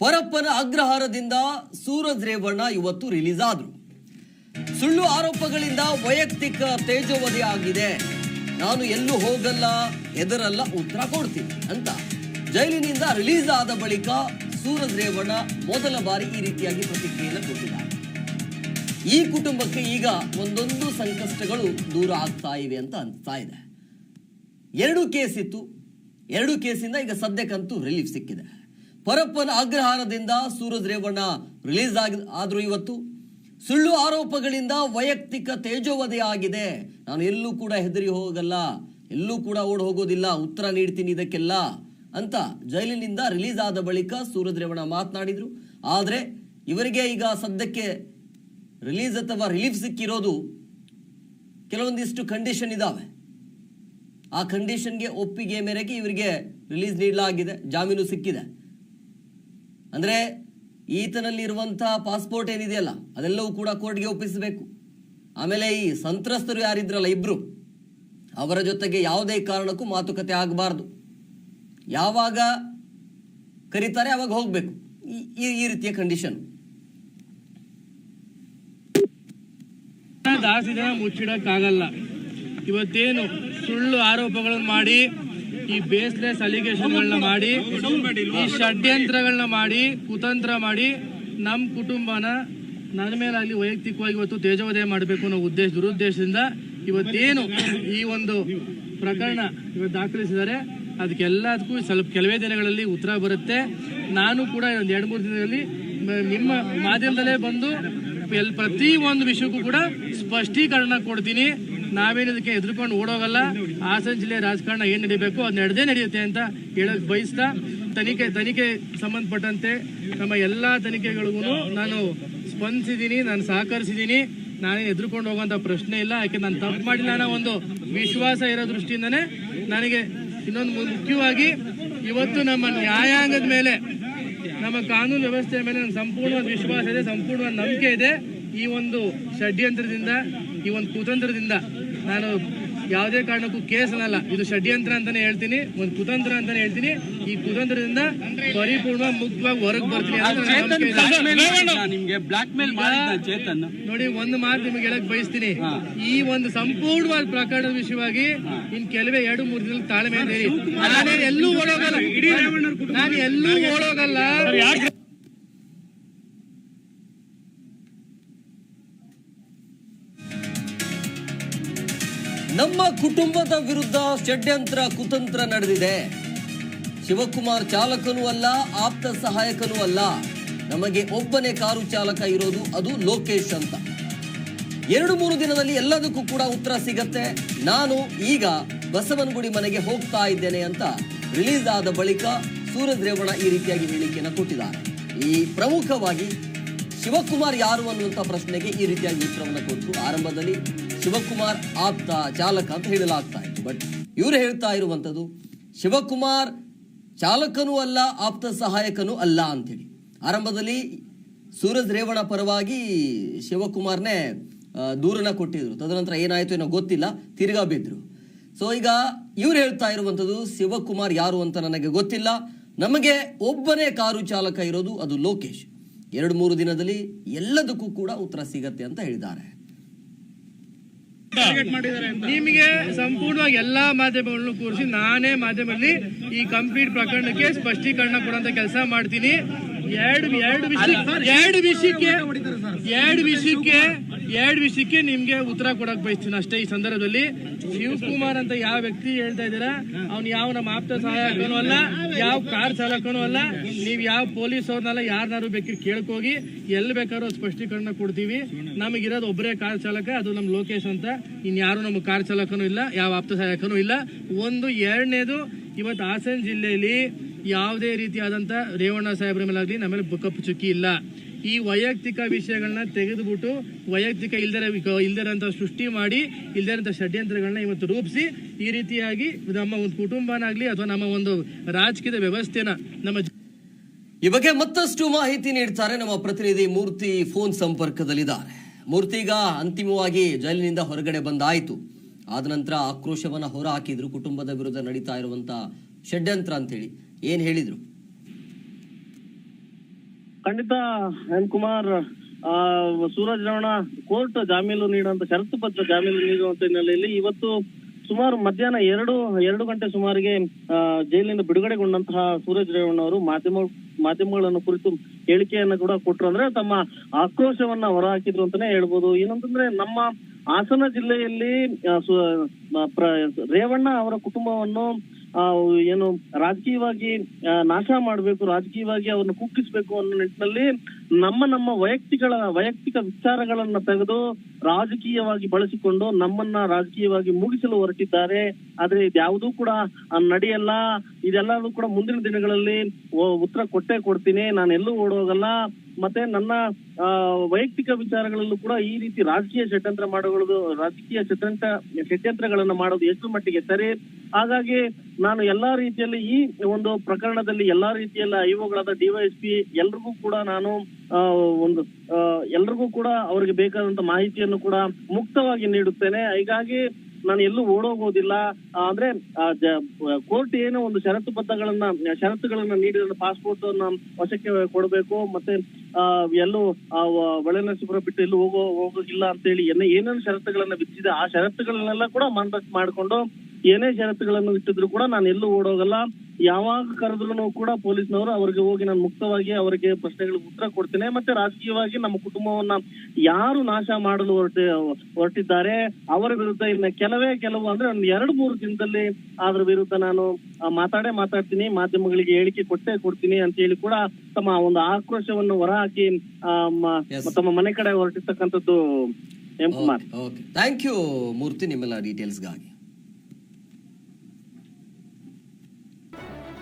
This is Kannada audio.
ಪರಪ್ಪನ ಅಗ್ರಹಾರದಿಂದ ಸೂರಜ್ ರೇವಣ್ಣ ಇವತ್ತು ರಿಲೀಸ್ ಆದ್ರು. ಸುಳ್ಳು ಆರೋಪಗಳಿಂದ ವೈಯಕ್ತಿಕ ತೇಜೋವಧಿ ಆಗಿದೆ. ನಾನು ಎಲ್ಲೂ ಹೋಗಲ್ಲ ಎದರಲ್ಲ ಉತ್ತರ ಕೊಡ್ತೀನಿ ಅಂತ. ಜೈಲಿನಿಂದ ರಿಲೀಸ್ ಆದ ಬಳಿಕ ಸೂರಜ್ ರೇವಣ್ಣ ಮೊದಲ ಬಾರಿ ಈ ರೀತಿಯಾಗಿ ಪ್ರತಿಕ್ರಿಯೆಯನ್ನು ಕೊಟ್ಟಿದ್ದಾರೆ. ಈ ಕುಟುಂಬಕ್ಕೆ ಈಗ ಒಂದೊಂದು ಸಂಕಷ್ಟಗಳು ದೂರ ಆಗ್ತಾ ಇವೆ ಅಂತ ಅನ್ಸ್ತಾ ಇದೆ. ಎರಡು ಕೇಸ್ ಇತ್ತು. ಎರಡು ಕೇಸಿಂದ ಈಗ ಸದ್ಯಕ್ಕಂತೂ ರಿಲೀಫ್ ಸಿಕ್ಕಿದೆ. ಪರಪ್ಪನ ಅಗ್ರಹಾರದಿಂದ ಸೂರಜ್ ರೇವಣ್ಣ ರಿಲೀಸ್ ಆಗಿ, ಆದರೂ ಇವತ್ತು ಸುಳ್ಳು ಆರೋಪಗಳಿಂದ ವೈಯಕ್ತಿಕ ತೇಜೋವಧಿ ಆಗಿದೆ. ನಾನು ಎಲ್ಲೂ ಕೂಡ ಹೆದರಿ ಹೋಗಲ್ಲ, ಎಲ್ಲೂ ಕೂಡ ಓಡ್ ಹೋಗೋದಿಲ್ಲ, ಉತ್ತರ ನೀಡ್ತೀನಿ ಇದಕ್ಕೆಲ್ಲ ಅಂತ ಜೈಲಿನಿಂದ ರಿಲೀಸ್ ಆದ ಬಳಿಕ ಸೂರಜ್ ರೇವಣ್ಣ ಮಾತನಾಡಿದರು. ಆದರೆ ಇವರಿಗೆ ಈಗ ಸದ್ಯಕ್ಕೆ ರಿಲೀಸ್ ಅಥವಾ ರಿಲೀಫ್ ಸಿಕ್ಕಿರೋದು ಕೆಲವೊಂದಿಷ್ಟು ಕಂಡೀಷನ್ ಇದ್ದಾವೆ ಆ ಕಂಡೀಷನ್ಗೆ ಒಪ್ಪಿಗೆ ಮೇರೆಗೆ ಇವರಿಗೆ ರಿಲೀಸ್ ನೀಡಲಾಗಿದೆ, ಜಾಮೀನು ಸಿಕ್ಕಿದೆ. ಅಂದ್ರೆ ಈತನಲ್ಲಿ ಇರುವಂತಹ ಪಾಸ್ಪೋರ್ಟ್ ಏನಿದೆಯಲ್ಲ, ಅದೆಲ್ಲವೂ ಕೂಡ ಕೋರ್ಟ್ಗೆ ಒಪ್ಪಿಸಬೇಕು. ಆಮೇಲೆ ಈ ಸಂತ್ರಸ್ತರು ಯಾರಿದ್ರಲ್ಲ, ಇಬ್ರು, ಅವರ ಜೊತೆಗೆ ಯಾವುದೇ ಕಾರಣಕ್ಕೂ ಮಾತುಕತೆ ಆಗಬಾರ್ದು. ಯಾವಾಗ ಕರೀತಾರೆ, ಅವಾಗ ಹೋಗಬೇಕು. ಈ- ರೀತಿಯ ಕಂಡೀಷನ್ ಜಾಸ್ತಿ ಮುಚ್ಚಿಡಕ್ಕಾಗಲ್ಲ. ಇವತ್ತೇನು ಸುಳ್ಳು ಆರೋಪಗಳನ್ನು ಮಾಡಿ ಈ ಬೇಸ್ಲೆಸ್ ಅಲಿಗೇಷನ್ಗಳನ್ನ ಮಾಡಿ, ಈ ಷಡ್ಯಂತ್ರಗಳನ್ನ ಮಾಡಿ, ಕುತಂತ್ರ ಮಾಡಿ ನಮ್ಮ ಕುಟುಂಬನ ನನ್ನ ಮೇಲಾಗಲಿ ವೈಯಕ್ತಿಕವಾಗಿ ಇವತ್ತು ತೇಜೋದಯ ಮಾಡಬೇಕು ಅನ್ನೋ ಉದ್ದೇಶ, ದುರುದ್ದೇಶದಿಂದ ಇವತ್ತೇನು ಈ ಒಂದು ಪ್ರಕರಣ ಇವತ್ತು ದಾಖಲಿಸಿದ್ದಾರೆ. ಅದಕ್ಕೆಲ್ಲದಕ್ಕೂ ಸ್ವಲ್ಪ ಕೆಲವೇ ದಿನಗಳಲ್ಲಿ ಉತ್ತರ ಬರುತ್ತೆ. ನಾನು ಕೂಡ ಒಂದು ಎರಡು, ಮೂರು ದಿನದಲ್ಲಿ ನಿಮ್ಮ ಮಾಧ್ಯಮದಲ್ಲೇ ಬಂದು ಎಲ್ ಪ್ರತಿ ಒಂದು ವಿಷಯಕ್ಕೂ ಕೂಡ ಸ್ಪಷ್ಟೀಕರಣ ಕೊಡ್ತೀನಿ. ನಾವೇನದಕ್ಕೆ ಎದುರ್ಕೊಂಡು ಓಡೋಗಲ್ಲ? ಹಾಸನ ಜಿಲ್ಲೆ ರಾಜಕಾರಣ ಏನು ನಡೀಬೇಕು? ಅದು ನಡೆದೇ ನಡೆಯುತ್ತೆ ಅಂತ ಹೇಳಕ್ ಬಯಸ್ತಾ, ತನಿಖೆ ತನಿಖೆ ಸಂಬಂಧಪಟ್ಟಂತೆ ನಮ್ಮ ಎಲ್ಲಾ ತನಿಖೆಗಳಿಗೂ ನಾನು ಸ್ಪಂದಿಸಿದ್ದೀನಿ ನಾನು ಸಹಕರಿಸಿದ್ದೀನಿ ನಾನೇ ಎದುರುಕೊಂಡು ಹೋಗುವಂತ ಪ್ರಶ್ನೆ ಇಲ್ಲ, ಯಾಕೆ ನಾನು ತಪ್ಪು ಮಾಡಿಲ್ಲ ಅನ್ನೋ ಒಂದು ವಿಶ್ವಾಸ ಇರೋ ದೃಷ್ಟಿಯಿಂದನೇ ನನಗೆ ಇನ್ನೊಂದು ಮುಖ್ಯವಾಗಿ ಇವತ್ತು ನಮ್ಮ ನ್ಯಾಯಾಂಗದ ಮೇಲೆ, ನಮ್ಮ ಕಾನೂನು ವ್ಯವಸ್ಥೆಯ ಮೇಲೆ ನನಗೆ ಸಂಪೂರ್ಣವಾದ ವಿಶ್ವಾಸ ಇದೆ, ಸಂಪೂರ್ಣವಾದ ನಂಬಿಕೆ ಇದೆ. ಈ ಒಂದು ಷಡ್ಯಂತ್ರದಿಂದ, ಈ ಒಂದು ಕುತಂತ್ರದಿಂದ ನಾನು ಯಾವುದೇ ಕಾರಣಕ್ಕೂ ಕೇಸ್ ಅನ್ನಲ್ಲ. ಇದು ಷಡ್ಯಂತ್ರ ಅಂತಾನೆ ಹೇಳ್ತೀನಿ. ಒಂದು ಕುತಂತ್ರ ಅಂತಾನೆ ಹೇಳ್ತೀನಿ. ಈ ಕುತಂತ್ರದಿಂದ ಪರಿಪೂರ್ಣ ಮುಕ್ತವಾಗಿ ಹೊರಗೆ ಬರ್ತೀನಿ ನೋಡಿ ಒಂದು ಮಾತು ನಿಮ್ಗೆ ಹೇಳಕ್ ಬಯಸ್ತೀನಿ. ಈ ಒಂದು ಸಂಪೂರ್ಣವಾದ ಪ್ರಕರಣದ ವಿಷಯವಾಗಿ ಇನ್ ಕೆಲವೇ ಎರಡು ಮೂರು ದಿನ ತಾಳ್ಮೆ ಎಲ್ಲೂ ಓಡೋಗಲ್ಲ. ನಾನು ಎಲ್ಲೂ ಓಡೋಗಲ್ಲ. ನಮ್ಮ ಕುಟುಂಬದ ವಿರುದ್ಧ ಷಡ್ಯಂತ್ರ, ಕುತಂತ್ರ ನಡೆದಿದೆ. ಶಿವಕುಮಾರ್ ಚಾಲಕನೂ ಅಲ್ಲ, ಆಪ್ತ ಸಹಾಯಕನೂ ಅಲ್ಲ. ನಮಗೆ ಒಬ್ಬನೇ ಕಾರು ಚಾಲಕ ಇರೋದು, ಅದು ಲೋಕೇಶ್ ಅಂತ. ಎರಡು ಮೂರು ದಿನದಲ್ಲಿ ಎಲ್ಲದಕ್ಕೂ ಕೂಡ ಉತ್ತರ ಸಿಗತ್ತೆ. ನಾನು ಈಗ ಬಸವನಗುಡಿ ಮನೆಗೆ ಹೋಗ್ತಾ ಇದ್ದೇನೆ ಅಂತ ರಿಲೀಸ್ ಆದ ಬಳಿಕ ಸೂರಜ್ ರೇವಣ ಈ ರೀತಿಯಾಗಿ ಹೇಳಿಕೆಯನ್ನು ಕೊಟ್ಟಿದ್ದಾರೆ. ಈ ಪ್ರಮುಖವಾಗಿ ಶಿವಕುಮಾರ್ ಯಾರು ಅನ್ನುವಂಥ ಪ್ರಶ್ನೆಗೆ ಈ ರೀತಿಯಾಗಿ ಉತ್ತರವನ್ನು ಕೊಟ್ಟರು ಆರಂಭದಲ್ಲಿ ಶಿವಕುಮಾರ್ ಆಪ್ತ ಚಾಲಕ ಅಂತ ಹೇಳಲಾಗ್ತಾ ಇತ್ತು. ಬಟ್ ಇವರು ಹೇಳ್ತಾ ಇರುವಂಥದ್ದು, ಶಿವಕುಮಾರ್ ಚಾಲಕನೂ ಅಲ್ಲ, ಆಪ್ತ ಸಹಾಯಕನೂ ಅಲ್ಲ ಅಂತೇಳಿ. ಆರಂಭದಲ್ಲಿ ಸೂರಜ್ ರೇವಣ ಪರವಾಗಿ ಶಿವಕುಮಾರ್ನೇ ದೂರನ ಕೊಟ್ಟಿದ್ರು. ತದನಂತರ ಏನಾಯ್ತು ಏನೋ ಗೊತ್ತಿಲ್ಲ, ತಿರ್ಗಾ ಬಿದ್ರು. ಸೊ ಈಗ ಇವ್ರು ಹೇಳ್ತಾ ಇರುವಂಥದ್ದು, ಶಿವಕುಮಾರ್ ಯಾರು ಅಂತ ನನಗೆ ಗೊತ್ತಿಲ್ಲ. ನಮಗೆ ಒಬ್ಬನೇ ಕಾರು ಚಾಲಕ ಇರೋದು ಅದು ಲೋಕೇಶ್. ಎರಡು ಮೂರು ದಿನದಲ್ಲಿ ಎಲ್ಲದಕ್ಕೂ ಕೂಡ ಉತ್ತರ ಸಿಗತ್ತೆ ಅಂತ ಹೇಳಿದ್ದಾರೆ. ನಿಮಗೆ ಸಂಪೂರ್ಣವಾಗಿ ಎಲ್ಲಾ ಮಾಧ್ಯಮಗಳನ್ನು ಕೂರಿಸಿ ನಾನೇ ಮಾಧ್ಯಮದಲ್ಲಿ ಈ ಕಂಪ್ಲೀಟ್ ಪ್ರಕರಣಕ್ಕೆ ಸ್ಪಷ್ಟೀಕರಣ ಕೊಡುವಂತ ಕೆಲಸ ಮಾಡ್ತೀನಿ. ಎರಡು ಎರಡು ಎರಡು ವಿಷಯಕ್ಕೆ ಎರಡು ವಿಷಯಕ್ಕೆ ಎರಡು ವಿಷಯಕ್ಕೆ ನಿಮ್ಗೆ ಉತ್ತರ ಕೊಡಕ್ ಬಯಸ್ತೀನಿ ಅಷ್ಟೇ ಈ ಸಂದರ್ಭದಲ್ಲಿ. ಶಿವಕುಮಾರ್ ಅಂತ ಯಾವ ವ್ಯಕ್ತಿ ಹೇಳ್ತಾ ಇದ್ದೀರಾ? ಅವ್ನು ಯಾವ ನಮ್ಮ ಆಪ್ತ ಸಹಾಯಕನೂ ಅಲ್ಲ ಯಾವ ಕಾರ್ ಚಾಲಕನೂ ಅಲ್ಲ. ನೀವ್ ಯಾವ ಪೊಲೀಸ್ ಅವ್ರನ್ನೆಲ್ಲ ಯಾರನ್ನಾರು ಬೇಕಿದ್ರೆ ಕೇಳ್ಕೋಗಿ ಎಲ್ಲಿ ಬೇಕಾದ್ರೂ ಸ್ಪಷ್ಟೀಕರಣ ಕೊಡ್ತೀವಿ. ನಮಗಿರೋದು ಒಬ್ಬರೇ ಕಾರ್ ಚಾಲಕ ಅದು ನಮ್ಮ ಲೋಕೇಶ್ ಅಂತ. ಇನ್ಯಾರು ನಮ್ಮ ಕಾರ್ ಚಾಲಕನೂ ಇಲ್ಲ ಯಾವ ಆಪ್ತ ಸಹಾಯಕನೂ ಇಲ್ಲ. ಒಂದು ಎರಡನೇದು ಇವತ್ತು ಹಾಸನ ಜಿಲ್ಲೆಯಲ್ಲಿ ಯಾವುದೇ ರೀತಿಯಾದಂಥ ರೇವಣ್ಣ ಸಾಹೇಬ್ರ ಮೇಲಾಗಲಿ ನಮ್ಮ ಮೇಲೆ ಕಪ್ಪು ಚುಕ್ಕಿ ಇಲ್ಲ. ಈ ವೈಯಕ್ತಿಕ ವಿಷಯಗಳನ್ನ ತೆಗೆದುಬಿಟ್ಟು ವೈಯಕ್ತಿಕ ಇಲ್ದರ ಇಲ್ದರಂತ ಸೃಷ್ಟಿ ಮಾಡಿ, ಇಲ್ದರಂತ ಷಡ್ಯಂತ್ರಗಳನ್ನ ಇವತ್ತು ರೂಪಿಸಿ, ಈ ರೀತಿಯಾಗಿ ನಮ್ಮ ಒಂದು ಕುಟುಂಬನಾಗ್ಲಿ ಅಥವಾ ನಮ್ಮ ಒಂದು ರಾಜಕೀಯದ ವ್ಯವಸ್ಥೆನ ನಮ್ಮ ಈ ಬಗ್ಗೆ ಮತ್ತಷ್ಟು ಮಾಹಿತಿ ನೀಡ್ತಾರೆ ನಮ್ಮ ಪ್ರತಿನಿಧಿ ಮೂರ್ತಿ ಫೋನ್ ಸಂಪರ್ಕದಲ್ಲಿದ್ದಾರೆ. ಮೂರ್ತಿ ಈಗ ಅಂತಿಮವಾಗಿ ಜೈಲಿನಿಂದ ಹೊರಗಡೆ ಬಂದಾಯಿತು. ಆದ ನಂತರ ಆಕ್ರೋಶವನ್ನ ಹೊರ ಹಾಕಿದ್ರು ಕುಟುಂಬದ ವಿರುದ್ಧ ನಡೀತಾ ಇರುವಂತಹ ಷಡ್ಯಂತ್ರ ಅಂತೇಳಿ. ಏನ್ ಹೇಳಿದ್ರು? ಖಂಡಿತ ಎನ್ ಕುಮಾರ್ ಆ, ಸೂರಜ್ ರಮಣ ಕೋರ್ಟ್ ಜಾಮೀನು ನೀಡುವಂತ ಷರತ್ತು ಪತ್ರ ಜಾಮೀನು ನೀಡುವಂತ ಹಿನ್ನೆಲೆಯಲ್ಲಿ ಇವತ್ತು ಸುಮಾರು ಮಧ್ಯಾಹ್ನ ಎರಡು ಎರಡು ಗಂಟೆ ಸುಮಾರಿಗೆ ಜೈಲಿನಿಂದ ಬಿಡುಗಡೆಗೊಂಡಂತಹ ಸೂರಜ್ ರೇವಣ್ಣ ಅವರು ಮಾಧ್ಯಮ ಮಾಧ್ಯಮಗಳನ್ನು ಕುರಿತು ಹೇಳಿಕೆಯನ್ನ ಕೂಡ ಕೊಟ್ರು. ಅಂದ್ರೆ ತಮ್ಮ ಆಕ್ರೋಶವನ್ನ ಹೊರಹಾಕಿದ್ರು ಅಂತಾನೆ ಹೇಳ್ಬೋದು. ಏನಂತಂದ್ರೆ ನಮ್ಮ ಹಾಸನ ಜಿಲ್ಲೆಯಲ್ಲಿ ರೇವಣ್ಣ ಅವರ ಕುಟುಂಬವನ್ನು ಏನು ರಾಜಕೀಯವಾಗಿ ನಾಶ ಮಾಡಬೇಕು ರಾಜಕೀಯವಾಗಿ ಅವ್ರನ್ನ ಕುಗ್ಗಿಸ್ಬೇಕು ಅನ್ನೋ ನಿಟ್ಟಿನಲ್ಲಿ ನಮ್ಮ ನಮ್ಮ ವೈಯಕ್ತಿಗಳ ವೈಯಕ್ತಿಕ ವಿಚಾರಗಳನ್ನ ತೆಗೆದು ರಾಜಕೀಯವಾಗಿ ಬಳಸಿಕೊಂಡು ನಮ್ಮನ್ನ ರಾಜಕೀಯವಾಗಿ ಮುಗಿಸಲು ಹೊರಟಿದ್ದಾರೆ. ಆದ್ರೆ ಇದ್ಯಾವುದೂ ಕೂಡ ನಡೆಯಲ್ಲ. ಇದೆಲ್ಲದೂ ಕೂಡ ಮುಂದಿನ ದಿನಗಳಲ್ಲಿ ಉತ್ತರ ಕೊಟ್ಟೆ ಕೊಡ್ತೀನಿ. ನಾನು ಎಲ್ಲೂ ಓಡೋಗಲ್ಲ. ಮತ್ತೆ ನನ್ನ ವೈಯಕ್ತಿಕ ವಿಚಾರಗಳಲ್ಲೂ ಕೂಡ ಈ ರೀತಿ ರಾಜಕೀಯ ಷಡ್ಯಂತ್ರ ಮಾಡೋದು ರಾಜಕೀಯ ಷಡ್ಯಂತ್ರ, ಷಡ್ಯಂತ್ರಗಳನ್ನ ಮಾಡೋದು ಎಷ್ಟು ಮಟ್ಟಿಗೆ ಸರಿ? ಹಾಗಾಗಿ ನಾನು ಎಲ್ಲಾ ರೀತಿಯಲ್ಲಿ ಈ ಒಂದು ಪ್ರಕರಣದಲ್ಲಿ ಎಲ್ಲಾ ರೀತಿಯಲ್ಲಿ ಐಒಗಳಾದ ಡಿವೈಎಸ್ಪಿ ಎಲ್ರಿಗೂ ಕೂಡ ನಾನು ಒಂದು ಎಲ್ರಿಗೂ ಕೂಡ ಅವ್ರಿಗೆ ಬೇಕಾದಂತ ಮಾಹಿತಿಯನ್ನು ಕೂಡ ಮುಕ್ತವಾಗಿ ನೀಡುತ್ತೇನೆ. ಹೀಗಾಗಿ ನಾನು ಎಲ್ಲೂ ಓಡೋಗೋದಿಲ್ಲ. ಅಂದ್ರೆ ಕೋರ್ಟ್ ಏನೋ ಒಂದು ಷರತ್ತು ಬದ್ಧಗಳನ್ನ, ಷರತ್ತುಗಳನ್ನ ನೀಡಿದ ಪಾಸ್ಪೋರ್ಟ್ ಅನ್ನ ವಶಕ್ಕೆ ಕೊಡಬೇಕು. ಮತ್ತೆ ಎಲ್ಲೂ ಒಳನರಸೀಪುರ ಬಿಟ್ಟು ಎಲ್ಲೂ ಹೋಗೋ ಹೋಗೋಗಿಲ್ಲ ಅಂತ ಹೇಳಿ ಏನೇ ಏನೇನು ಷರತ್ತುಗಳನ್ನ ವಿಧಿಸಿದೆ, ಆ ಷರತ್ತುಗಳನ್ನೆಲ್ಲ ಕೂಡ ಮಂದಟ್ ಮಾಡ್ಕೊಂಡು ಏನೇ ಷರತ್ತುಗಳನ್ನು ಇಟ್ಟಿದ್ರು ಕೂಡ ನಾನು ಎಲ್ಲೂ ಓಡೋಗಲ್ಲ. ಯಾವಾಗ ಕರೆದ್ರು ಕೂಡ ಪೊಲೀಸ್ನವರು ಅವರಿಗೆ ಹೋಗಿ ನಾನು ಮುಕ್ತವಾಗಿ ಅವರಿಗೆ ಪ್ರಶ್ನೆಗಳಿಗೆ ಉತ್ತರ ಕೊಡ್ತೇನೆ. ಮತ್ತೆ ರಾಜಕೀಯವಾಗಿ ನಮ್ಮ ಕುಟುಂಬವನ್ನ ಯಾರು ನಾಶ ಮಾಡಲು ಹೊರಟಿ ಹೊರಟಿದ್ದಾರೆ ಅವರ ವಿರುದ್ಧ ಇನ್ನ ಕೆಲವೇ ಕೆಲವು ಅಂದ್ರೆ ಒಂದು ಎರಡು ಮೂರು ದಿನದಲ್ಲಿ ಅದ್ರ ವಿರುದ್ಧ ನಾನು ಮಾತಾಡೇ ಮಾತಾಡ್ತೀನಿ ಮಾಧ್ಯಮಗಳಿಗೆ ಹೇಳಿಕೆ ಕೊಟ್ಟೇ ಕೊಡ್ತೀನಿ ಅಂತ ಹೇಳಿ ಕೂಡ ತಮ್ಮ ಒಂದು ಆಕ್ರೋಶವನ್ನು ಹೊರಹಾಕಿ ತಮ್ಮ ಮನೆ ಕಡೆ ಹೊರಟಿರ್ತಕ್ಕಂಥದ್ದು M Kumar. Thank you Murthy ನಿಮ್ಮೆಲ್ಲ ಡೀಟೇಲ್ಸ್ಗಾಗಿ